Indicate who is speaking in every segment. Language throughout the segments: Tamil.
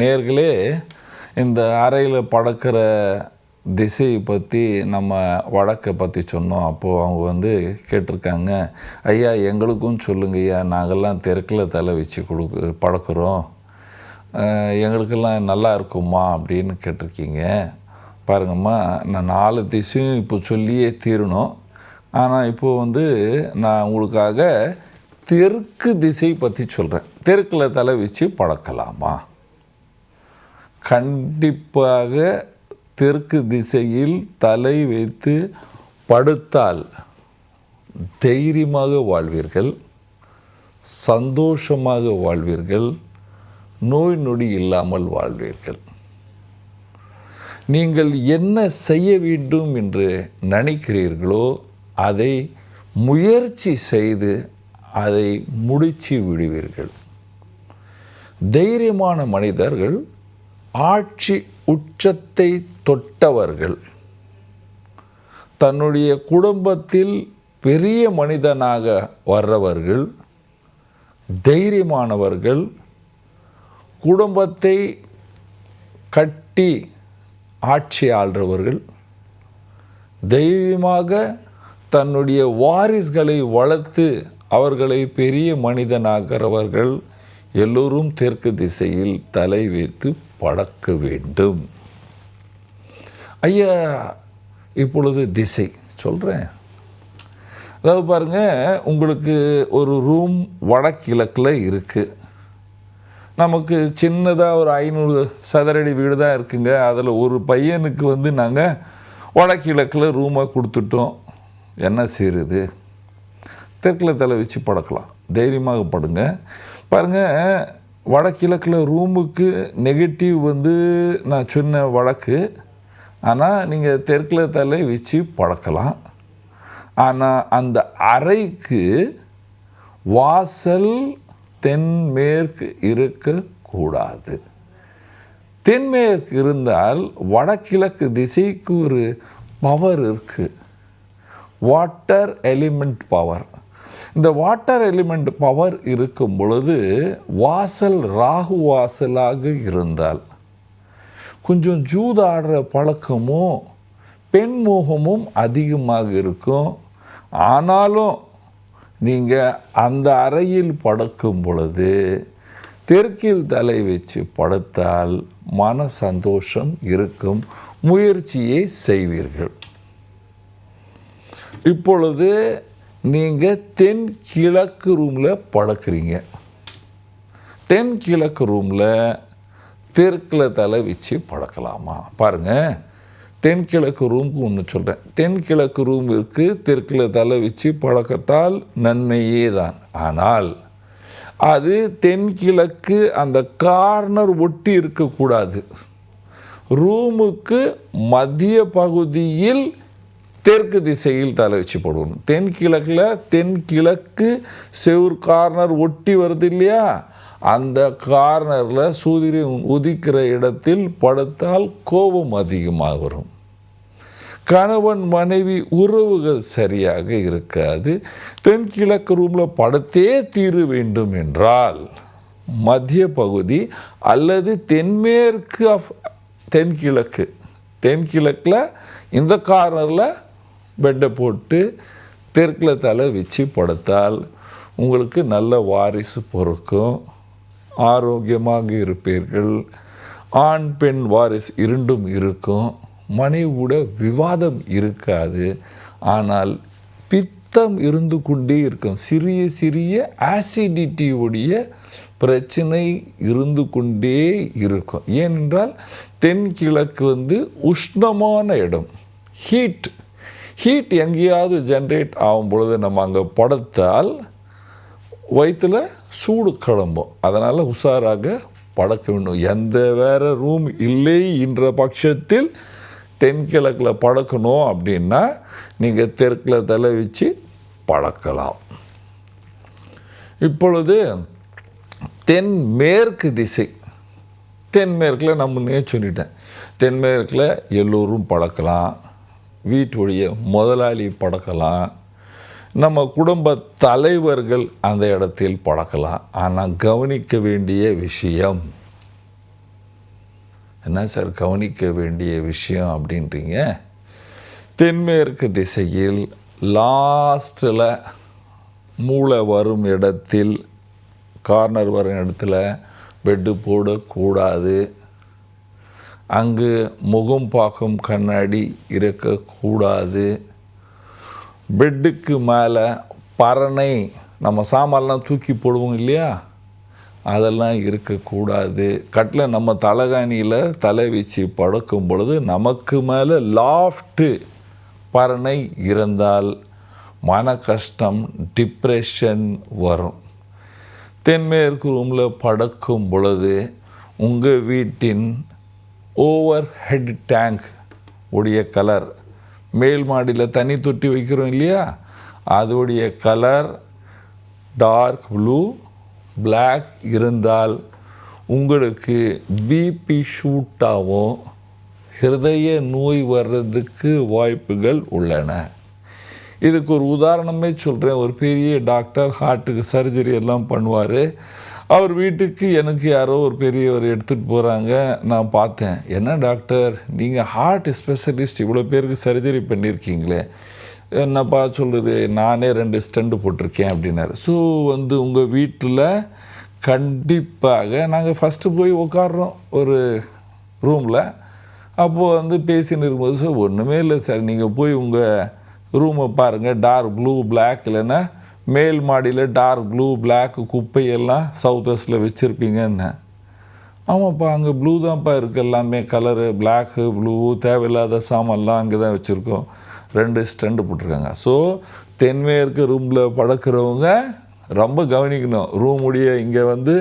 Speaker 1: நேர்களே இந்த அறையில் படக்கிற திசையை பற்றி நம்ம வழக்கை பற்றி சொன்னோம். அப்போது அவங்க வந்து கேட்டிருக்காங்க ஐயா எங்களுக்கும் சொல்லுங்க ஐயா நாங்கள்லாம் தெருக்கில் தலை வச்சு கொடுக்கு பழக்கிறோம் எங்களுக்கெல்லாம் நல்லா இருக்குமா அப்படின்னு கேட்டிருக்கீங்க. பாருங்கம்மா நான் நாலு திசையும் இப்போ சொல்லியே தீரணும். ஆனால் இப்போது வந்து நான் உங்களுக்காக தெற்கு திசை பற்றி சொல்கிறேன் தெற்கில் தலை வச்சு பழக்கலாமா கண்டிப்பாக தெற்கு திசையில் தலை வைத்து படுத்தால் தைரியமாக வாழ்வீர்கள் சந்தோஷமாக வாழ்வீர்கள் நோய் நொடி இல்லாமல் வாழ்வீர்கள். நீங்கள் என்ன செய்ய வேண்டும் என்று நினைக்கிறீர்களோ அதை முயற்சி செய்து அதை முடிச்சு விடுவீர்கள். தைரியமான மனிதர்கள் ஆட்சி உச்சத்தை தொட்டவர்கள். தன்னுடைய குடும்பத்தில் பெரிய மனிதனாக வர்றவர்கள் தைரியமானவர்கள் குடும்பத்தை கட்டி ஆட்சி ஆள்றவர்கள் தைரியமாக தன்னுடைய வாரிஸ்களை வளர்த்து அவர்களை பெரிய மனிதனாகிறவர்கள் எல்லோரும் தெற்கு திசையில் தலை வைத்து படக்க வேண்டும். ஐயா இப்பொழுது திசை. சொல்கிறேன் அதாவது பாருங்க உங்களுக்கு ஒரு ரூம் வடக்கிழக்கில் இருக்குது நமக்கு சின்னதாக ஒரு ஐநூறு சதுரடி வீடு தான் இருக்குங்க. அதில் ஒரு பையனுக்கு வந்து நாங்கள் வடக்கிழக்கில் ரூமை கொடுத்துட்டோம். என்ன செய்யுது தெற்கில் தலை வச்சு படுக்கலாம். தைரியமாக படுங்க. பாருங்கள் வடகிழக்கில் ரூமுக்கு நெகட்டிவ் வந்து நான் சொன்ன வழக்கு. ஆனால் நீங்கள் தெற்கில் தலை வச்சு பழக்கலாம். ஆனால் அந்த அறைக்கு வாசல் தென்மேற்கு இருக்கக்கூடாது. தென்மேற்கு இருந்தால் வடகிழக்கு திசைக்கு ஒரு பவர் இருக்குது வாட்டர் எலிமெண்ட் பவர் இந்த வாட்டர் எலிமெண்ட் பவர் இருக்கும் பொழுது வாசல் ராகு வாசலாக இருந்தால் கொஞ்சம் ஜூதாடுற பழக்கமும் பெண்மோகமும் அதிகமாக இருக்கும். ஆனாலும் நீங்கள் அந்த அறையில் படுக்கும் பொழுது தெற்கில் தலை வச்சு படுத்தால் மன சந்தோஷம் இருக்கும் முயற்சியை செய்வீர்கள். இப்பொழுது நீங்கள் தென் கிழக்கு ரூமில் படுக்கிறீங்க. தென் கிழக்கு ரூமில் தெற்கில் தலை வச்சு பழக்கலாமா பாருங்கள் தென்கிழக்கு ரூமுக்கு ஒன்று சொல்கிறேன் தென்கிழக்கு ரூமிற்கு தெற்கில் தலை வச்சு பழக்கத்தால் நன்மையே தான். ஆனால் அது தென்கிழக்கு அந்த கார்னர் ஒட்டி இருக்கக்கூடாது. ரூமுக்கு மத்திய பகுதியில் தெற்கு திசையில் தலை வச்சு போடணும் தென்கிழக்கில் தென்கிழக்கு செவுர் கார்னர் ஒட்டி வருது இல்லையா? அந்த கார்னரில் சூரியன் உதிக்கிற இடத்தில் படுத்தால் கோபம் அதிகமாக வரும். கணவன் மனைவி உறவுகள் சரியாக இருக்காது. தென்கிழக்கு ரூமில் படுத்தே தீர வேண்டும் என்றால் மத்திய பகுதி அல்லது தென்மேற்கு ஆஃப் தென்கிழக்கு தென்கிழக்கில் இந்த கார்னரில் பெட்டை போட்டு தெற்கில் தலை வச்சு படுத்தால் உங்களுக்கு நல்ல வாரிசு பொறுக்கும். ஆரோக்கியமாக இருப்பீர்கள். ஆண் பெண் வாரிசு இரண்டும் இருக்கும். மனைவியோட விவாதம் இருக்காது. ஆனால் பித்தம் இருந்து கொண்டே இருக்கும். சிறிய சிறிய ஆசிடிட்டியுடைய பிரச்சனை இருந்து கொண்டே இருக்கும். ஏனென்றால் தென்கிழக்கு வந்து உஷ்ணமான இடம். ஹீட் ஹீட் எங்கேயாவது ஜென்ரேட் ஆகும் பொழுது நம்ம அங்கே படுத்தால் வயிற்றில் சூடு கிளம்பும். அதனால் உஷாராக படக்க வேண்டும். எந்த வேறு ரூம் இல்லை என்ற பட்சத்தில் தென்கிழக்கில் படக்கணும் அப்படின்னா நீங்கள் தெற்கில் தலை வச்சு படக்கலாம். இப்பொழுது தென்மேற்கு திசை. தென்மேற்கில் நம்ம சொல்லிட்டேன். தென்மேற்கில் எல்லோரும் படக்கலாம். வீட்டுடைய முதலாளி படக்கலாம். நம்ம குடும்ப தலைவர்கள் அந்த இடத்தில் பழக்கலாம் ஆனால் கவனிக்க வேண்டிய விஷயம். என்ன சார் கவனிக்க வேண்டிய விஷயம் அப்படின்றீங்க? தென்மேற்கு திசையில் லாஸ்ட்டில் மூளை வரும் இடத்தில் கார்னர் வரும் இடத்துல பெட்டு போடக்கூடாது. அங்கு முகம் பார்க்கும் கண்ணாடி இருக்கக்கூடாது. பெட்டுக்கு மேலே பறனை நம்ம சாமான்லாம் தூக்கி போடுவோம் இல்லையா? அதெல்லாம் இருக்கக்கூடாது. கட்டில் நம்ம தலைகாணியில் தலை வச்சு படுக்கும் பொழுது நமக்கு மேலே லாஃப்ட்டு பறனை இருந்தால் மன கஷ்டம் டிப்ரெஷன் வரும். தென்மேற்கு ரூமில் படுக்கும் பொழுது உங்கள் வீட்டின் ஓவர் ஹெட் டேங்க் உடைய கலர் மேல் மாடியில் தண்ணி தொட்டி வைக்கிறோம் இல்லையா? அதோடைய கலர் டார்க் ப்ளூ பிளாக் இருந்தால் உங்களுக்கு பிபி ஷூட்டாகவும் ஹிருதய நோய் வர்றதுக்கு வாய்ப்புகள் உள்ளன. இதுக்கு ஒரு உதாரணமே சொல்கிறேன் ஒரு பெரிய டாக்டர் ஹார்ட்டுக்கு சர்ஜரி எல்லாம் பண்ணுவார். அவர் வீட்டுக்கு எனக்கு யாரோ ஒரு பெரியவர் எடுத்துகிட்டு போகிறாங்க நான் பார்த்தேன். என்ன டாக்டர்? நீங்கள் ஹார்ட் ஸ்பெஷலிஸ்ட் இவ்வளோ பேருக்கு சர்ஜரி பண்ணியிருக்கீங்களே. என்னப்பா சொல்லுது? நானே ரெண்டு ஸ்டெண்டு போட்டிருக்கேன் அப்படின்னாரு. ஸோ வந்து உங்கள் வீட்டில் கண்டிப்பாக நாங்கள் ஃபஸ்ட்டு போய் உட்காடுறோம் ஒரு ரூமில் அப்போது வந்து பேசின்னு இருக்கும்போது சார் ஒன்றுமே இல்லை சார். நீங்கள் போய் உங்கள் ரூமை பாருங்கள் டார்க் ப்ளூ பிளாக் இல்லைன்னா மேல் மாடியில் டார்க் ப்ளூ பிளாக் குப்பையெல்லாம் சவுத் வெஸ்ட்டில் வச்சுருப்பீங்கன்னு ஆமாப்பா அங்கே ப்ளூ தான்ப்பா இருக்குது எல்லாமே கலரு பிளாக்கு ப்ளூ தேவையில்லாத சாமான்லாம் அங்கே தான் வச்சுருக்கோம். ரெண்டு ஸ்டெண்டு போட்டிருக்காங்க. ஸோ தென்மேற்கு ரூமில் படுக்கிறவங்க ரொம்ப கவனிக்கணும். ரூமுடைய இங்கே வந்து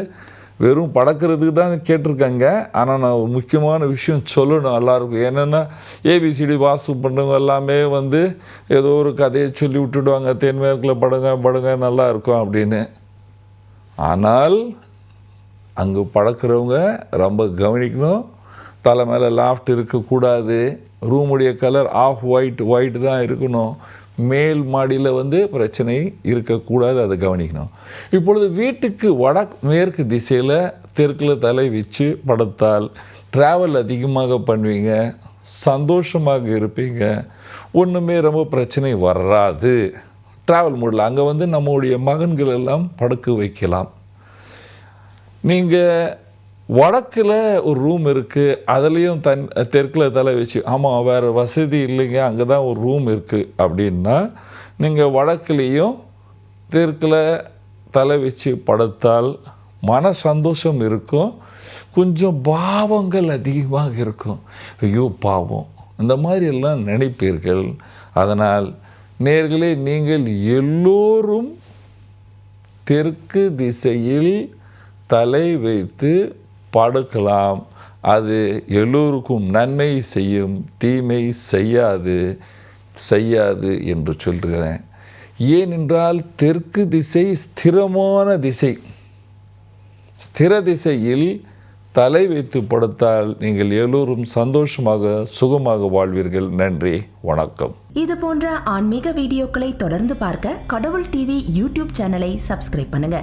Speaker 1: வெறும் படக்கிறதுக்கு தான் கேட்டிருக்காங்க. ஆனால் நான் ஒரு முக்கியமான விஷயம் சொல்லணும் எல்லாருக்கும். என்னென்னா ஏபிசிடி வாஸ்து பண்ணுறவங்க எல்லாமே வந்து ஏதோ ஒரு கதையை சொல்லி விட்டுடுவாங்க. தென்மேற்கில் படுங்க படுங்க நல்லா இருக்கும் அப்படின்னு. ஆனால் அங்கே பழக்கிறவங்க ரொம்ப கவனிக்கணும். தலை மேலே லாஃப்ட் இருக்கக்கூடாது. ரூமுடைய கலர் ஆஃப் ஒயிட் ஒயிட் தான் இருக்கணும். மேல் மாடியில் வந்து பிரச்சனை இருக்கக்கூடாது அதை கவனிக்கணும். இப்பொழுது வீட்டுக்கு வட மேற்கு திசையில் தெற்கில் தலை வச்சு படுத்தால் ட்ராவல் அதிகமாக பண்ணுவீங்க சந்தோஷமாக இருப்பீங்க ஒன்றுமே ரொம்ப பிரச்சனை வராது. ட்ராவல் மூடில் அங்கே வந்து நம்முடைய மகன்கள் எல்லாம் படுக்க வைக்கலாம். நீங்கள் வடக்கில் ஒரு ரூம் இருக்குது அதுலேயும் தன் தெற்கில் தலை வச்சு ஆமாம் வேறு வசதி இல்லைங்க அங்கே தான் ஒரு ரூம் இருக்குது அப்படின்னா நீங்கள் வடக்குலேயும் தெற்கில் தலை வச்சு படுத்தால் மன சந்தோஷம் இருக்கும். கொஞ்சம் பாவங்கள் அதிகமாக இருக்கும். ஐயோ பாவம். இந்த மாதிரி எல்லாம் நினைப்பீர்கள். அதனால் நேர்களே நீங்கள் எல்லோரும் தெற்கு திசையில் தலை வைத்து படுக்கலாம். அது எல்லோருக்கும் நன்மை செய்யும் தீமை செய்யாது செய்யாது என்று சொல்கிறேன். ஏனென்றால் தெற்கு திசை ஸ்திரமான திசை. ஸ்திர திசையில் தலை வைத்து படுத்தால் நீங்கள் எல்லோரும் சந்தோஷமாக சுகமாக வாழ்வீர்கள். நன்றி வணக்கம்.
Speaker 2: இது போன்ற ஆன்மீக வீடியோக்களை தொடர்ந்து பார்க்க கடவுள் டிவி யூடியூப் சேனலை சப்ஸ்கிரைப் பண்ணுங்க.